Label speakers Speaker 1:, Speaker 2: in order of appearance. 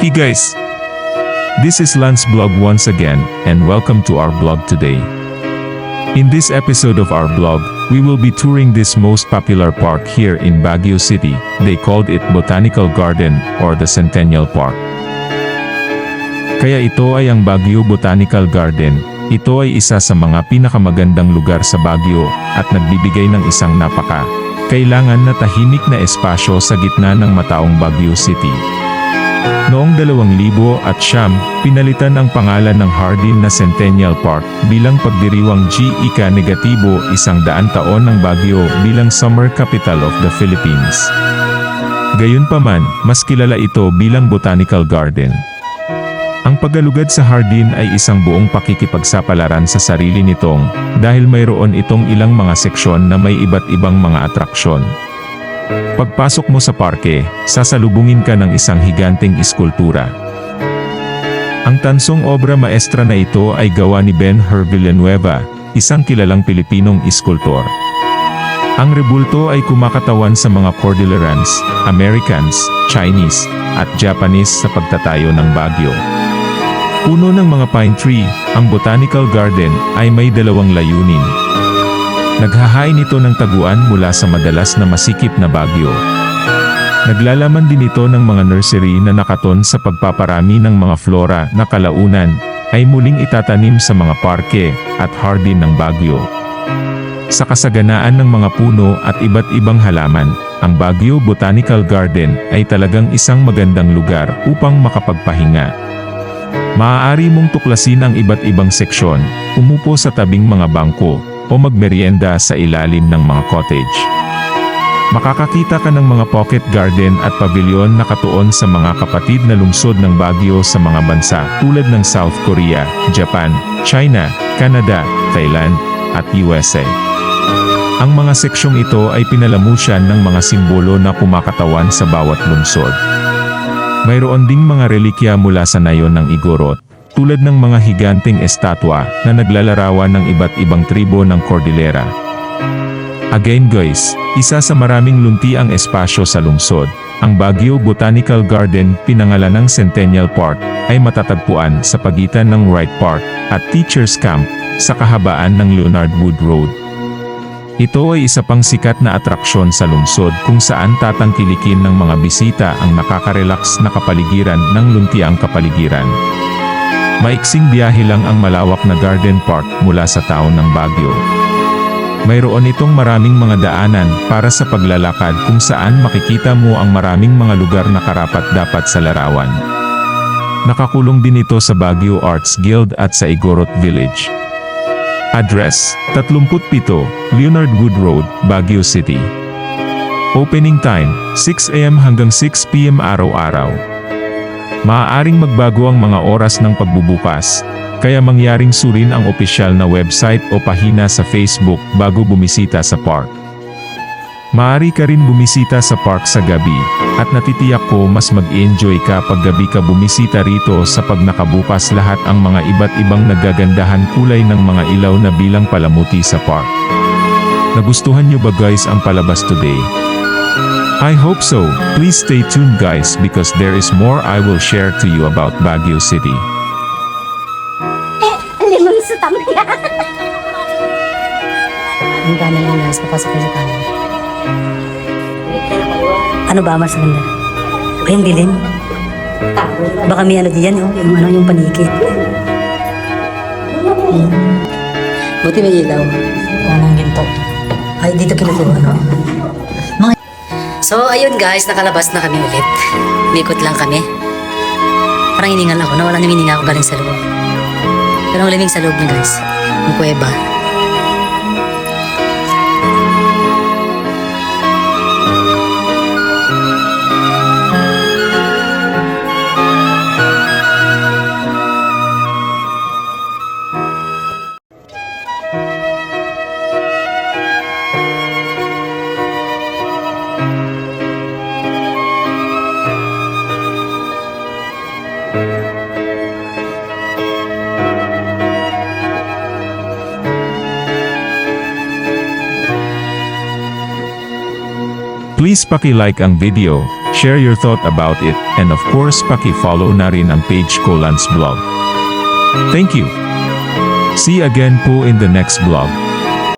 Speaker 1: Hey guys! This is Lance Blog once again, and welcome to our blog today. In this episode of our blog, we will be touring this most popular park here in Baguio City. They called it Botanical Garden or the Centennial Park. Kaya ito ay ang Baguio Botanical Garden. Ito ay isa sa mga pinakamagandang lugar sa Baguio at nagbibigay ng isang napaka kailangan na tahimik na espasyo sa gitna ng mataong Baguio City. Noong 2000 at siyam, pinalitan ang pangalan ng Hardin na Centennial Park bilang pagdiriwang G. Ika negatibo isang daan taon ng Baguio bilang summer capital of the Philippines. Gayunpaman, mas kilala ito bilang Botanical Garden. Ang paggalugad sa Hardin ay isang buong pakikipagsapalaran sa sarili nitong, dahil mayroon itong ilang mga seksyon na may iba't ibang mga atraksyon. Pagpasok mo sa parke, sasalubungin ka ng isang higanteng iskultura. Ang tansong obra maestra na ito ay gawa ni Ben Hur Villanueva, isang kilalang Pilipinong iskultor. Ang rebulto ay kumakatawan sa mga Cordillerans, Americans, Chinese, at Japanese sa pagtatayo ng Baguio. Puno ng mga pine tree, ang Botanical Garden ay may dalawang layunin. Naghahain ito ng taguan mula sa madalas na masikip na bagyo. Naglalaman din ito ng mga nursery na nakaton sa pagpaparami ng mga flora na kalaunan ay muling itatanim sa mga parke at hardin ng Baguio. Sa kasaganaan ng mga puno at iba't ibang halaman, ang Baguio Botanical Garden ay talagang isang magandang lugar upang makapagpahinga. Maaari mong tuklasin ang iba't ibang seksyon, umupo sa tabing mga bangko, o magmerienda sa ilalim ng mga cottage. Makakakita ka ng mga pocket garden at pavilion na katuon sa mga kapatid na lungsod ng Baguio sa mga bansa tulad ng South Korea, Japan, China, Canada, Thailand, at USA. Ang mga seksyong ito ay pinalamusyan ng mga simbolo na kumakatawan sa bawat lungsod. Mayroon ding mga relikya mula sa nayon ng Igorot, tulad ng mga higanteng estatwa na naglalarawan ng iba't ibang tribo ng Cordillera. Again guys, isa sa maraming lunti ang espasyo sa lungsod, ang Baguio Botanical Garden pinangalan ng Centennial Park ay matatagpuan sa pagitan ng Wright Park at Teachers Camp sa kahabaan ng Leonard Wood Road. Ito ay isa pang sikat na atraksyon sa lungsod kung saan tatangkilikin ng mga bisita ang nakaka-relax na kapaligiran ng luntiang kapaligiran. Maiksing biyahe lang ang malawak na garden park mula sa taon ng Baguio. Mayroon itong maraming mga daanan para sa paglalakad kung saan makikita mo ang maraming mga lugar na karapat dapat sa larawan. Nakakulong din ito sa Baguio Arts Guild at sa Igorot Village. Address, 37, Leonard Wood Road, Baguio City. Opening time, 6 a.m. hanggang 6 p.m. araw-araw. Maaaring magbago ang mga oras ng pagbubukas, kaya mangyaring surin ang opisyal na website o pahina sa Facebook bago bumisita sa park. Maaari ka rin bumisita sa park sa gabi, at natitiyak ko mas mag-enjoy ka pag gabi ka bumisita rito sa pag nakabukas lahat ang mga iba't ibang nagagandahan kulay ng mga ilaw na bilang palamuti sa park. Nagustuhan nyo ba guys ang palabas today? I hope so, please stay tuned guys because there is more I will share to you about Baguio City.
Speaker 2: Limang sa tamya.
Speaker 3: Ang gana yung nurse, papasok sa kanan. Ano ba mas ganda? Ba yung dilim? Baka may ano diyan, oh, yung ano yung panikit. Hmm. Buti may ilaw. Walang ginto. Ay, dito kinukuha, no? So, ayun guys, nakalabas na kami ulit. Mikot lang kami. Parang hiningal ako, nawala na hininga ako galing sa loob. Pero ang lamig sa loob niya guys. Yung kuweba.
Speaker 1: Please paki-like ang video, Share your thought about it and of course paki-follow na rin ang page ko Lance Vlog. Thank you! See you again po in the next vlog.